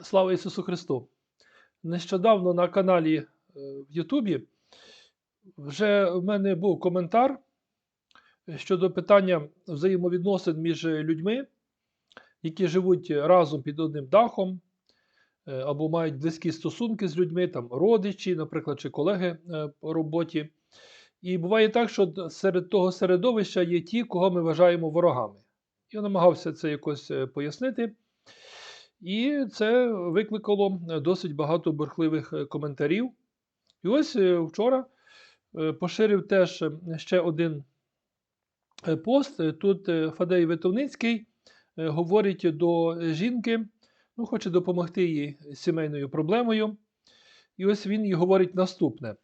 Слава Ісусу Христу! Нещодавно на каналі е, в Ютубі вже в мене був коментар щодо питання взаємовідносин між людьми, які живуть разом під одним дахом, е, або мають близькі стосунки з людьми, там родичі, наприклад, чи колеги е, по роботі. І буває так, що серед того середовища є ті, кого ми вважаємо ворогами. Я намагався це якось е, пояснити. І це викликало е, досить багато бурхливих е, коментарів. І ось е, вчора поширив теж ще один пост. Тут Фадей Витовницький говорить до жінки, ну, хоче допомогти їй сімейною проблемою. І ось він їй говорить наступне.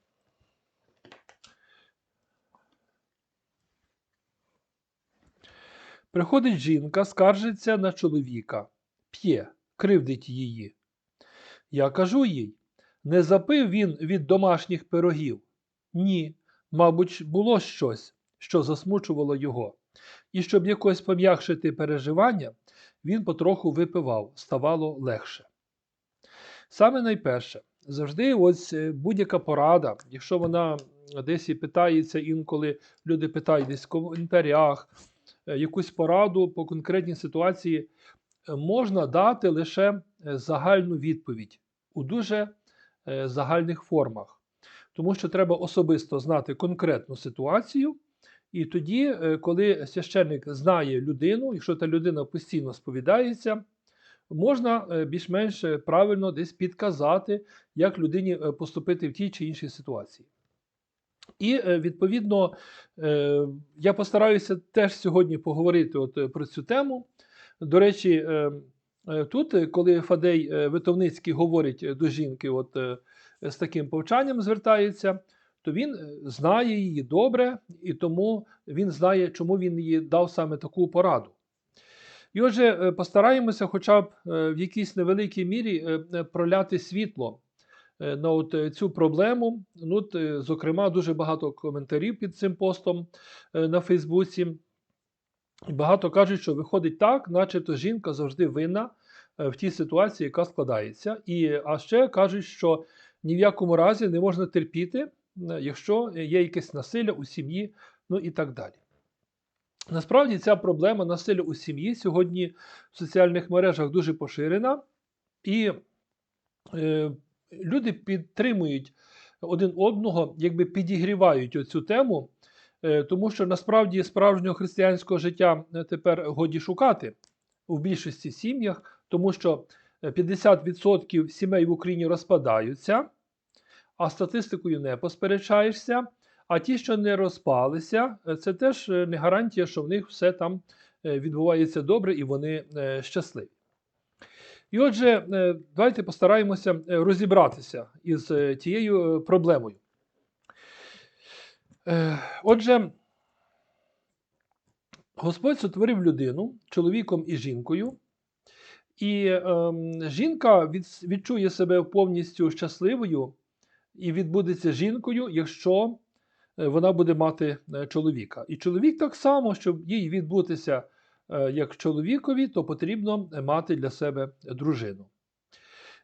Приходить жінка, скаржиться на чоловіка, п'є, кривдить її. Я кажу їй: не запив він від домашніх пирогів? Ні, мабуть, було щось, що засмучувало його. І щоб якось пом'якшити переживання, він потроху випивав, ставало легше. Саме найперше, завжди ось е, будь-яка порада, якщо вона десь і питається інколи, люди питають десь в коментарях, е, якусь пораду по конкретній ситуації, можна дати лише е, загальну відповідь у дуже е, загальних формах. Тому що треба особисто знати конкретну ситуацію, і тоді, е, коли священник знає людину, якщо та людина постійно сповідається, можна більш-менш правильно десь підказати, як людині поступити в тій чи іншій ситуації. І відповідно я постараюся теж сьогодні поговорити от про цю тему. До речі, е, е, тут, е, коли Фадей Витовницький говорить до жінки, от з таким повчанням звертається, то він знає її добре, і тому він знає, чому він їй дав саме таку пораду. І отже, постараємося хоча б в якійсь невеликій мірі проляти світло на от цю проблему. Ну, от, зокрема, дуже багато коментарів під цим постом на Фейсбуці. Багато кажуть, що виходить так, начебто жінка завжди винна е, в тій ситуації, яка складається. І, а ще кажуть, що ні в якому разі не можна терпіти, е, якщо є якесь насилля у сім'ї, ну і так далі. Насправді ця проблема насилля у сім'ї сьогодні в соціальних мережах дуже поширена, і е, люди підтримують один одного, якби підігрівають оцю тему, тому що насправді справжнього християнського життя е, тепер годі шукати у більшості сім'ях, тому що е, 50% сімей в Україні розпадаються, а статистикою не посперечаєшся. А ті, що не розпалися, е, це теж е, не гарантія, що в них все там е, відбувається добре і вони е, щасливі. І отже, е, давайте постараємося е, розібратися із е, тією е, проблемою. Е, Отже, Господь сотворив людину чоловіком і жінкою, і ем, жінка від, відчує себе повністю щасливою і відбудеться жінкою, якщо е, вона буде мати е, чоловіка. І чоловік так само, щоб їй відбутися е, як чоловікові, то потрібно е, мати для себе дружину.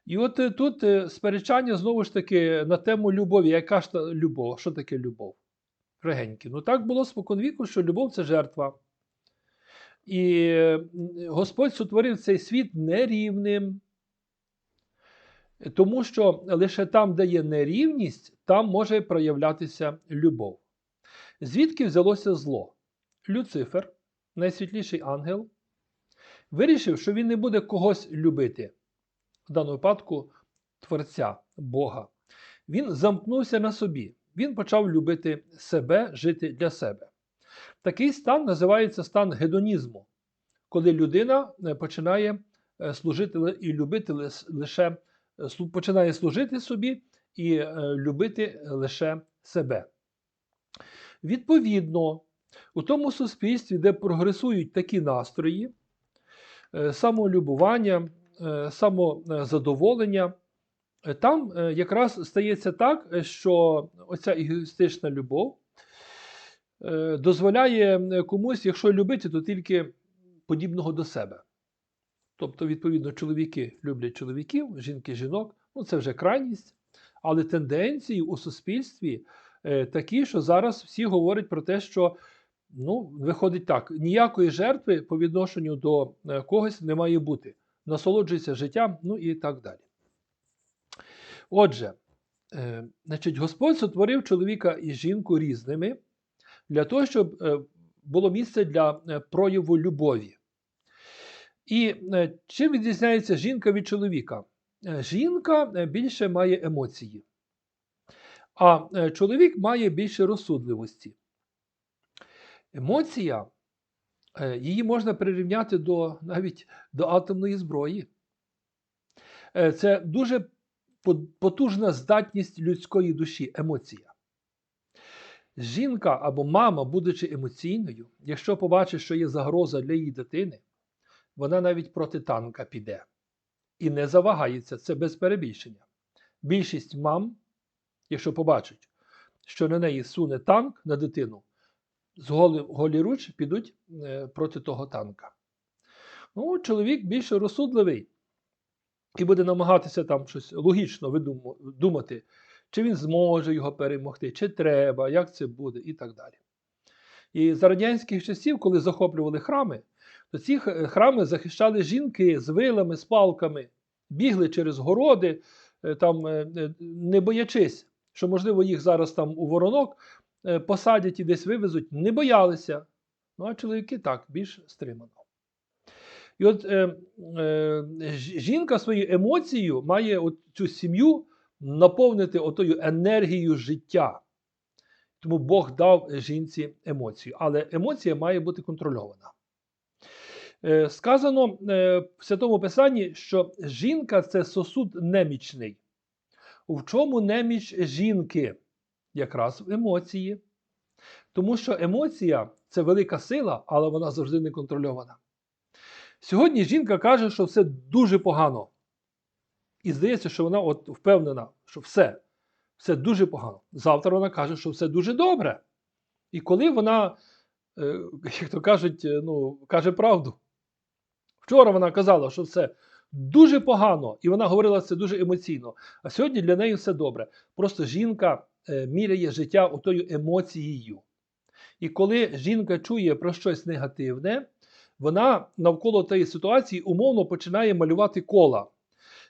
І от е, тут е, сперечання знову ж таки на тему любові. Яка ж та любов? Що таке любов? Регеньки. Ну так було споконвіку, що любов це жертва. І Господь сотворив цей світ нерівним. Тому що лише там, де є нерівність, там може проявлятися любов. Звідки взялося зло? Люцифер, найсвітліший ангел, вирішив, що він не буде когось любити, в даному випадку Творця, Бога. Він замкнувся на собі, він почав любити себе, жити для себе. Такий стан називається стан гедонізму, коли людина е, починає е, служити і любити лише е, починає служити собі і любити лише себе. Відповідно, у тому суспільстві, де прогресують такі настрої, самолюбування, самозадоволення, там е, якраз стається так, е, що оця егоїстична любов е, дозволяє е, комусь, якщо любити, то тільки подібного до себе. Тобто, відповідно, чоловіки люблять чоловіків, жінки жінок. Ну, це вже крайність. Але тенденції у суспільстві е, такі, що зараз всі говорять про те, що ну, виходить так: ніякої жертви по відношенню до е, когось не має бути. Насолоджується життям, ну і так далі. Отже, е, значить, Господь сотворив чоловіка і жінку різними для того, щоб е, було місце для е, прояву любові. І е, чим відрізняється жінка від чоловіка? Е, Жінка е, більше має емоції, а чоловік має більше розсудливості. Емоція, її можна прирівняти до, навіть до атомної зброї. Це дуже потужна здатність людської душі, емоція. Жінка або мама, будучи емоційною, якщо побачить, що є загроза для її дитини, вона навіть проти танка піде. І не завагається, це без перебільшення. Більшість мам, якщо побачать, що на неї суне танк на дитину, з голі, голіруч підуть е, проти того танка. Ну, чоловік більше розсудливий і буде намагатися там щось логічно думати, чи він зможе його перемогти, чи треба, як це буде, і так далі. І за радянських часів, коли захоплювали храми, то ці храми захищали жінки з вилами, з палками, бігли через городи, е, там, е, е, не боячись, що, можливо, їх зараз там у воронок посадять і десь вивезуть, не боялися. Ну, а чоловіки так, більш стримано. І от е, е, жінка своєю емоцією має от цю сім'ю наповнити отою енергією життя. Тому Бог дав жінці емоцію, але емоція має бути контрольована. Е, Сказано е, в Святому Писанні, що жінка це сосуд немічний. В чому неміч жінки? Якраз в емоції. Тому що емоція це велика сила, але вона завжди не контрольована. Сьогодні жінка каже, що все дуже погано. І здається, що вона от впевнена, що все, все дуже погано. Завтра вона каже, що все дуже добре. І коли вона, е, як то кажуть, е, ну, каже правду. Вчора вона казала, що все дуже погано, і вона говорила це дуже емоційно. А сьогодні для неї все добре. Просто жінка е, міряє життя отою емоцією. І коли жінка чує про щось негативне, вона навколо тієї ситуації умовно починає малювати кола.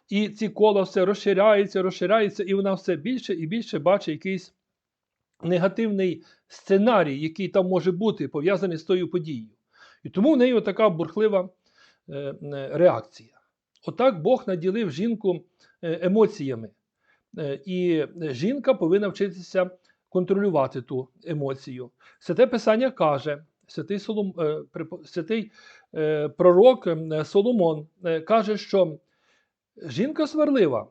І ці кола все розширяються, розширяються, і вона все більше і більше бачить якийсь негативний сценарій, який там може бути пов'язаний з тою подією. І тому в неї така бурхлива е, реакція. Отак Бог наділив жінку е, емоціями. Е, І жінка повинна вчитися контролювати ту емоцію. Святе Писання каже, святий, Солом, е, святий е, пророк Соломон е, каже, що жінка сварлива,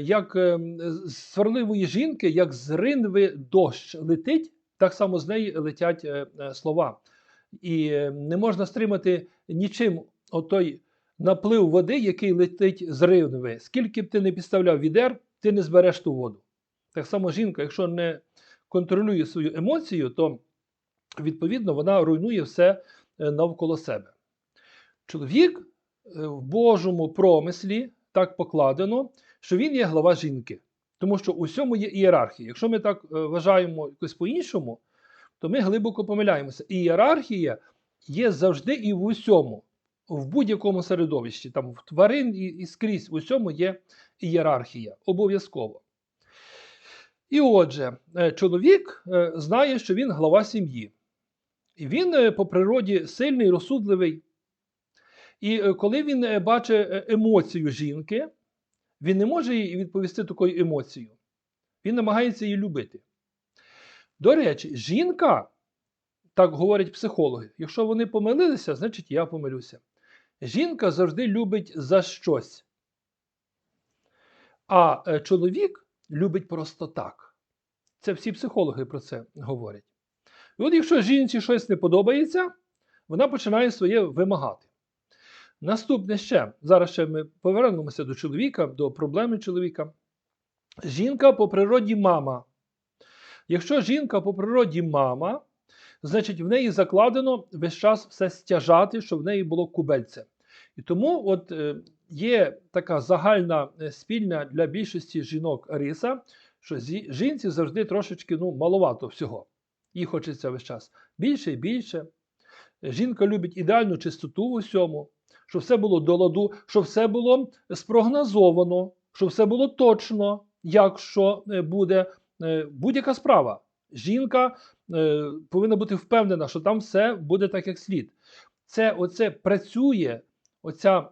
як з сварливої жінки, як з ринви дощ летить, так само з неї летять слова. І не можна стримати нічим отой наплив води, який летить з ринви. Скільки б ти не підставляв відер, ти не збереш ту воду. Так само жінка, якщо не контролює свою емоцію, то відповідно вона руйнує все е, навколо себе. Чоловік е, в Божому промислі так покладено, що він є глава жінки. Тому що у всьому є ієрархія. Якщо ми так е, вважаємо якось по-іншому, то ми глибоко помиляємося. Ієрархія є завжди і в усьому, в будь-якому середовищі, там в тварин і, і скрізь в усьому є ієрархія. Обов'язково. І отже, чоловік знає, що він глава сім'ї. Він е, по природі сильний, розсудливий. І е, коли він е, бачить емоцію жінки, він не може їй відповісти такою емоцією. Він намагається її любити. До речі, жінка, так говорять психологи, якщо вони помилилися, значить я помилюся. Жінка завжди любить за щось. А чоловік любить просто так. Це всі психологи про це говорять. І от якщо жінці щось не подобається, вона починає своє вимагати. Наступне ще, зараз ще ми повернемося до чоловіка, до проблеми чоловіка. Жінка по природі мама. Якщо жінка по природі мама, значить в неї закладено весь час все стяжати, щоб в неї було кубельце. І тому от е, є така загальна е, спільна для більшості жінок риса, що жінці завжди трошечки ну, маловато всього. Їй хочеться весь час більше і більше. Жінка любить ідеальну чистоту в усьому, щоб все було до ладу, щоб все було спрогнозовано, щоб все було точно, як що е, буде е, будь-яка справа. Жінка е, повинна бути впевнена, що там все буде так, як слід. Це оце працює, оця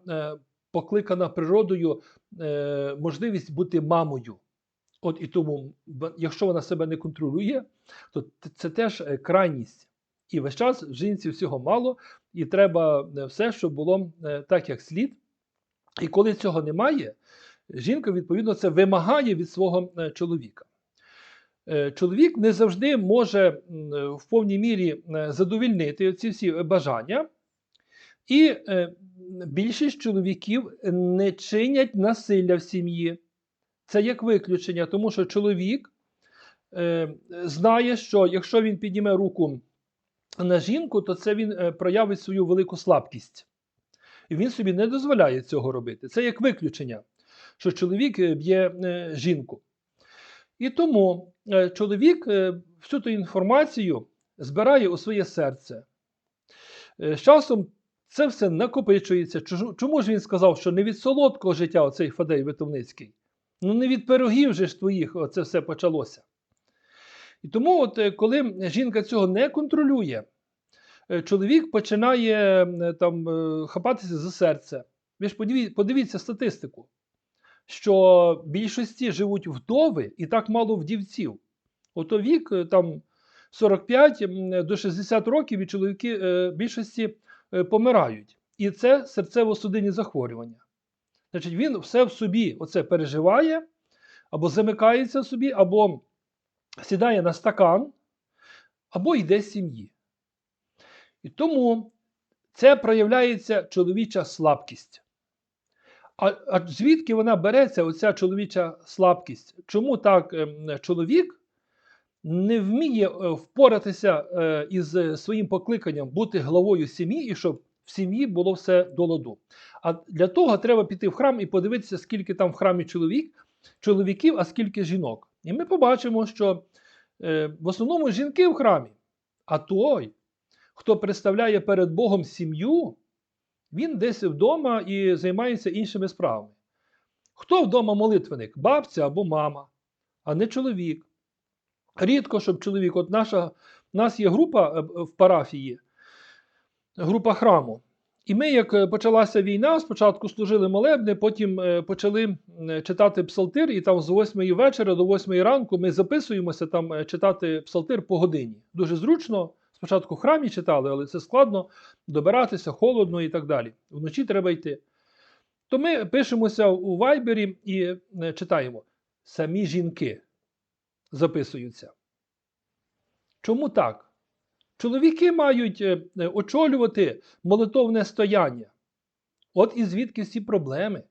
покликана природою можливість бути мамою. От і тому, якщо вона себе не контролює, то це теж е, крайність. І весь час в жінці всього мало, і треба е, все, щоб було е, так, як слід. І коли цього немає, жінка, відповідно, це вимагає від свого чоловіка. Чоловік не завжди може в повній мірі задовільнити ці всі бажання, і більшість чоловіків не чинять насилля в сім'ї. Це як виключення, тому що чоловік е, знає, що якщо він підніме руку на жінку, то це він е, проявить свою велику слабкість. І він собі не дозволяє цього робити. Це як виключення, що чоловік е, б'є е, жінку. І тому е, чоловік е, всю ту інформацію збирає у своє серце. Е, З часом це все накопичується. Чому ж він сказав, що не від солодкого життя оцей Фадей Витовницький? Ну не від пирогів же ж твоїх це все почалося. І тому, от, е, коли жінка цього не контролює, е, чоловік починає е, там, хапатися за серце. Ви ж подивіться статистику, що більшості живуть вдови і так мало вдівців. Ото вік там 45 до 60 років і чоловіки більшості помирають. І це серцево-судинні захворювання. Значить, він все в собі оце переживає, або замикається в собі, або сідає на стакан, або йде з сім'ї. І тому це проявляється чоловіча слабкість. А, а звідки вона береться, оця чоловіча слабкість? Чому так ем, чоловік не вміє е, впоратися е, із своїм покликанням бути главою сім'ї і щоб в сім'ї було все до ладу? А для того треба піти в храм і подивитися, скільки там в храмі чоловік, чоловіків, а скільки жінок. І ми побачимо, що е, в основному жінки в храмі, а той, хто представляє перед Богом сім'ю, він десь вдома і займається іншими справами. Хто вдома молитвеник? Бабця або мама, а не чоловік. Рідко, щоб чоловік, от наша, в нас є група е, в парафії, група храму. І ми, як е, почалася війна, спочатку служили молебни, потім е, почали е, читати псалтир, і там з 8 вечора до 8 ранку ми записуємося там читати псалтир по годині. Дуже зручно. Спочатку в храмі читали, але це складно добиратися, холодно і так далі. Вночі треба йти. То ми пишемося у вайбері і читаємо. Самі жінки записуються. Чому так? Чоловіки мають е, е, очолювати молитовне стояння. От і звідки всі проблеми.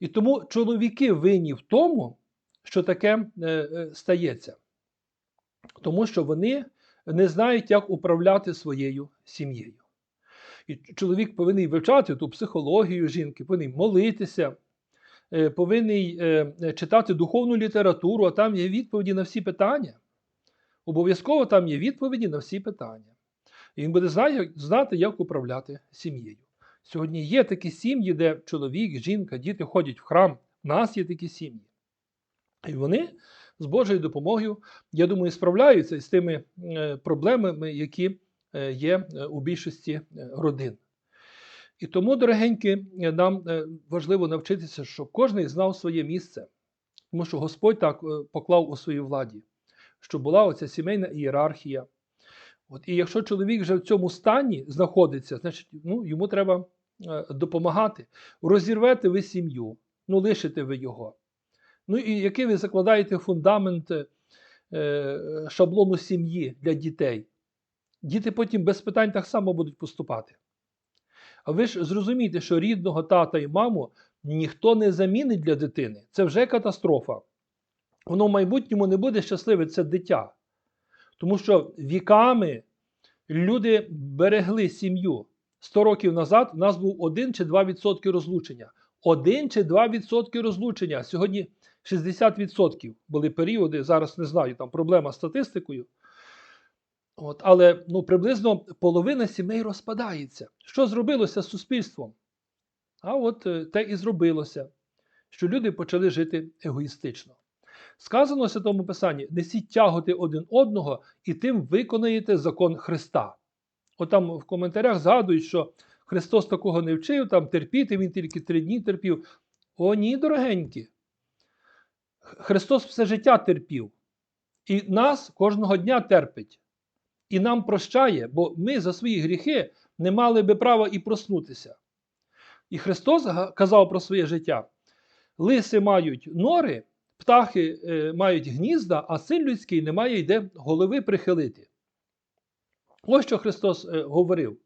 І тому чоловіки винні в тому, що таке е, стається. Тому що вони не знають, як управляти своєю сім'єю. І чоловік повинен вивчати ту психологію жінки, повинен молитися, повинен читати духовну літературу, а там є відповіді на всі питання. Обов'язково там є відповіді на всі питання. І він буде знати, як управляти сім'єю. Сьогодні є такі сім'ї, де чоловік, жінка, діти ходять в храм. У нас є такі сім'ї. І вони з Божою допомогою, я думаю, справляються з тими е, проблемами, які е, є е, у більшості родин. І тому, дорогенькі, нам важливо навчитися, щоб кожен знав своє місце, тому що Господь так поклав у своїй владі, щоб була оця сімейна ієрархія. От, і якщо чоловік вже в цьому стані знаходиться, значить ну, йому треба е, допомагати. Розірвете ви сім'ю, ну лишите ви його. Ну і який ви закладаєте фундамент е, шаблону сім'ї для дітей? Діти потім без питань так само будуть поступати. А ви ж зрозумієте, що рідного тата і маму ніхто не замінить для дитини. Це вже катастрофа. Воно в майбутньому не буде щасливе, це дитя. Тому що віками люди берегли сім'ю. 100 років назад у нас був 1 чи 2% розлучення. 1 чи 2% розлучення. Сьогодні 60% були періоди, зараз не знаю, там проблема з статистикою. От, але ну, приблизно половина сімей розпадається. Що зробилося з суспільством? А от е, те і зробилося, що люди почали жити егоїстично. Сказано в Святому Писанні: несіть тяготи один одного і тим виконаєте закон Христа. От там в коментарях згадують, що Христос такого не вчив, там терпіти, Він тільки три дні терпів. О, ні, дорогенькі. Христос все життя терпів. І нас кожного дня терпить. І нам прощає, бо ми за свої гріхи не мали би права і проснутися. І Христос казав про своє життя: лиси мають нори, птахи е, мають гнізда, а син людський не має йде голови прихилити. Ось що Христос е, говорив.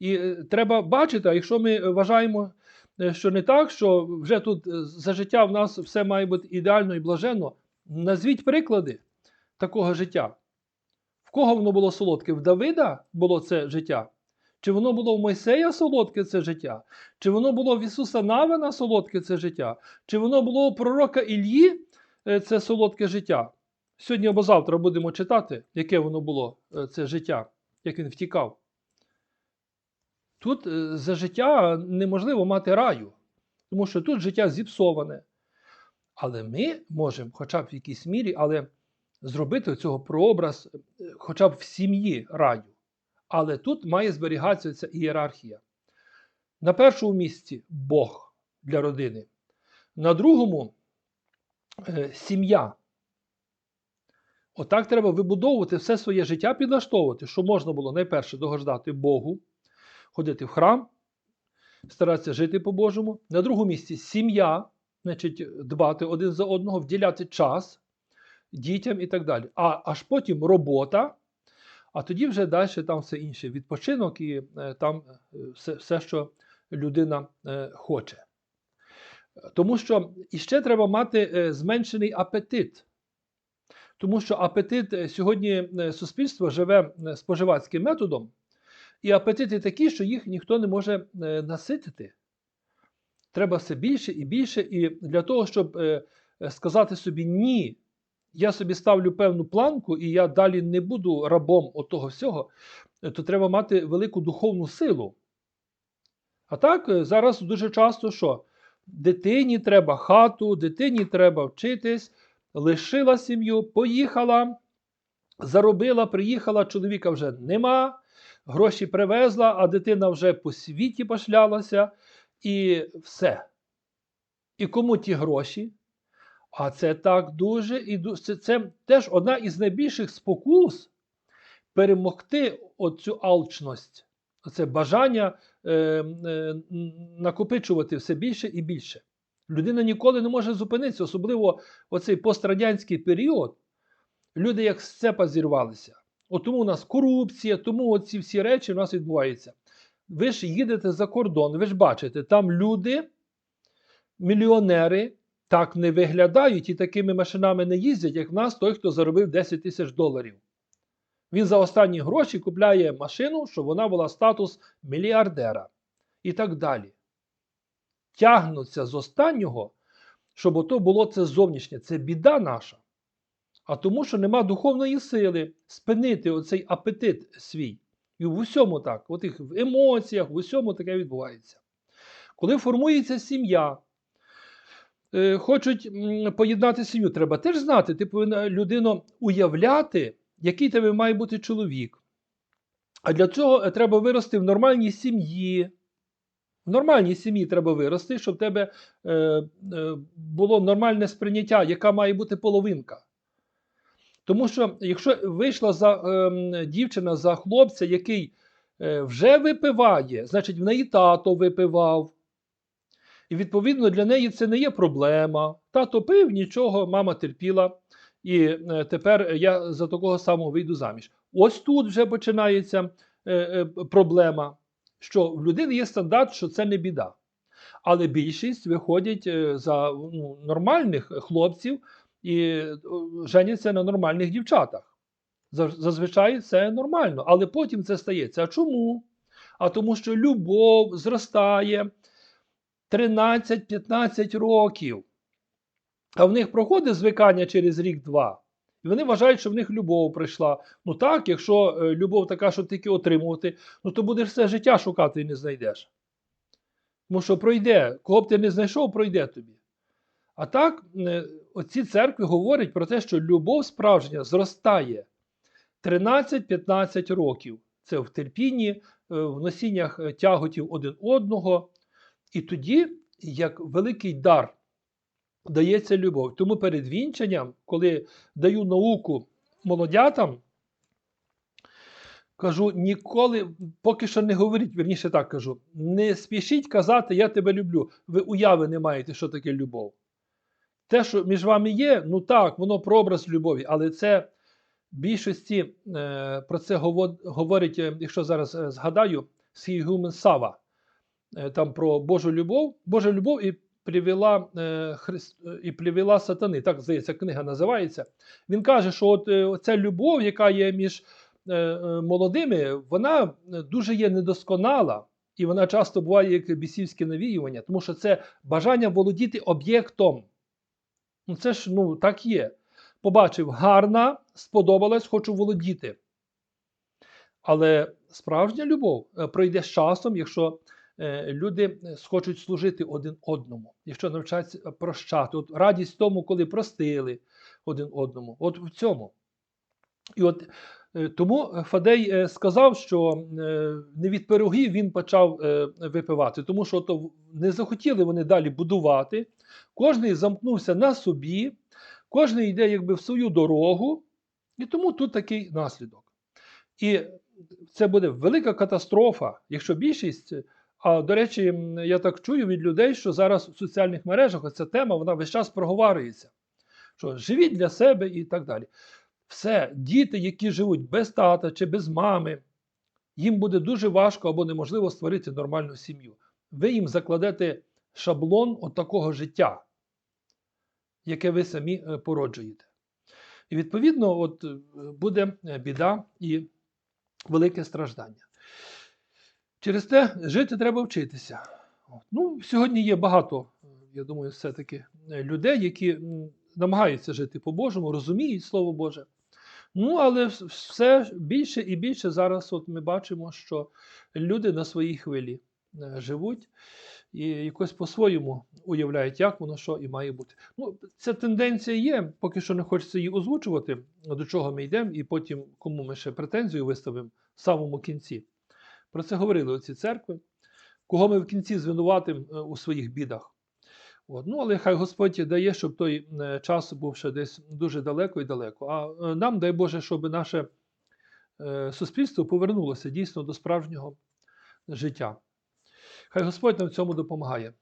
І е, треба бачити, а якщо ми вважаємо, е, що не так, що вже тут е, за життя в нас все має бути ідеально і блаженно, назвіть приклади такого життя. В кого воно було солодке? В Давида було це життя? Чи воно було в Мойсея солодке це життя? Чи воно було в Ісуса Навина солодке це життя? Чи воно було у пророка Іллі е, це солодке життя? Сьогодні або завтра будемо читати, яке воно було е, це життя, як він втікав. Тут е, за життя неможливо мати раю, тому що тут життя зіпсоване. Але ми можемо, хоча б в якійсь мірі, але зробити цього прообраз, хоча б в сім'ї раю. Але тут має зберігатися ця ієрархія. На першому місці Бог для родини. На другому е, сім'я. Отак треба вибудовувати все своє життя, підлаштовувати, щоб можна було найперше догождати Богу, ходити в храм, старатися жити по-божому. На другому місці сім'я, значить, дбати один за одного, вділяти час дітям і так далі. А аж потім робота, а тоді вже далі там все інше відпочинок і е, там е, все, все, що людина е, хоче. Тому що іще треба мати зменшений апетит. Тому що апетит сьогодні суспільство живе споживацьким методом, і апетити такі, що їх ніхто не може наситити. Треба все більше і більше, і для того, щоб сказати собі ні, я собі ставлю певну планку, і я далі не буду рабом отого всього, е, то треба мати велику духовну силу. А так, е, зараз дуже часто що? Дитині треба хату, дитині треба вчитись, лишила сім'ю, поїхала, заробила, приїхала, чоловіка вже нема, гроші привезла, а дитина вже по світі пошлялася, і все. І кому ті гроші? А це так дуже і це, це теж одна із найбільших спокус перемогти оцю алчність, це бажання е, е, накопичувати все більше і більше. Людина ніколи не може зупинитися, особливо оцей пострадянський період. Люди як з цепа зірвалися. От тому у нас корупція, тому оці всі речі у нас відбуваються. Ви ж їдете за кордон, ви ж бачите, там люди, мільйонери, так не виглядають і такими машинами не їздять, як в нас той, хто заробив 10 тисяч доларів. Він за останні гроші купляє машину, щоб вона була статус мільярдера і так далі. Тягнуться з останнього, щоб ото було це зовнішнє. Це біда наша. А тому, що нема духовної сили спинити оцей апетит свій. І в усьому так, от їх в емоціях, в усьому таке відбувається. Коли формується сім'я, хочуть поєднати сім'ю, треба теж знати, ти повинна людину уявляти, який тебе має бути чоловік. А для цього е, треба вирости в нормальній сім'ї. В нормальній сім'ї треба вирости, щоб в тебе е, е, було нормальне сприйняття, яка має бути половинка. Тому що, якщо вийшла за, е, дівчина за хлопця, який е, вже випиває, значить в неї тато випивав. І відповідно для неї це не є проблема. Тато пив, нічого, мама терпіла. І е, тепер я за такого самого вийду заміж. Ось тут вже починається е, е, проблема, що в людини є стандарт, що це не біда. Але більшість виходять за ну, нормальних хлопців і женяться на нормальних дівчатах. Зазвичай це нормально, але потім це стається. А чому? а тому, що любов зростає 13-15 років. А в них проходить звикання через рік-два. І вони вважають, що в них любов прийшла. Ну так, якщо е, любов така, що тільки отримувати, ну то будеш все життя шукати і не знайдеш. Тому що пройде, кого б ти не знайшов, пройде тобі. А так, е, оці церкви говорять про те, що любов справжня зростає 13-15 років. Це в терпінні, е, в носіннях тяготів один одного. І тоді, як великий дар, дається любов. Тому перед вінчанням, коли даю науку молодятам, кажу, ніколи, поки що не говоріть, верніше так кажу, не спішіть казати, я тебе люблю. Ви уяви не маєте, що таке любов. Те, що між вами є, ну так, воно прообраз любові, але це більшості е, про це говорить, е, якщо зараз е, згадаю, Сігумен Сава, там про Божу любов, Божа любов і привела, е, Христ, е, і привела сатани, так здається, книга називається. Він каже, що от е, ця любов, яка є між е, е, молодими, вона е, дуже є недосконала. І вона часто буває як бісівське навіювання, тому що це бажання володіти об'єктом. Ну це ж ну, так є. Побачив, гарна, сподобалась, хочу володіти. Але справжня любов е, пройде з часом, якщо е, люди е, схочуть служити один одному, якщо навчаться прощати. От радість тому, коли простили один одному. От в цьому. І от е, тому Фадей е, сказав, що е, не від пирогів він почав е, випивати, тому що то не захотіли вони далі будувати. Кожний замкнувся на собі, кожен йде якби в свою дорогу, і тому тут такий наслідок. І це буде велика катастрофа, якщо більшість. А до речі, я так чую від людей, що зараз в соціальних мережах ця тема вона весь час проговорюється. Що живіть для себе і так далі. Все, діти, які живуть без тата чи без мами, їм буде дуже важко або неможливо створити нормальну сім'ю. Ви їм закладете шаблон от такого життя, яке ви самі е, породжуєте. І відповідно, от е, буде е, біда і велике страждання. Через те жити треба вчитися. Ну, сьогодні є багато, я думаю, все-таки е, людей, які намагаються жити по-божому, розуміють Слово Боже. Ну, але все більше і більше зараз от ми бачимо, що люди на своїй хвилі е, живуть і якось по-своєму уявляють, як воно що і має бути. Ну, ця тенденція є, поки що не хочеться її озвучувати, до чого ми йдемо, і потім кому ми ще претензію виставимо в самому кінці. Про це говорили оці церкви, кого ми в кінці звинуватимо е, у своїх бідах. От. Ну, але хай Господь дає, щоб той е, час був ще десь дуже далеко і далеко. А е, нам, дай Боже, щоб наше суспільство повернулося дійсно до справжнього життя. Хай Господь нам в цьому допомагає.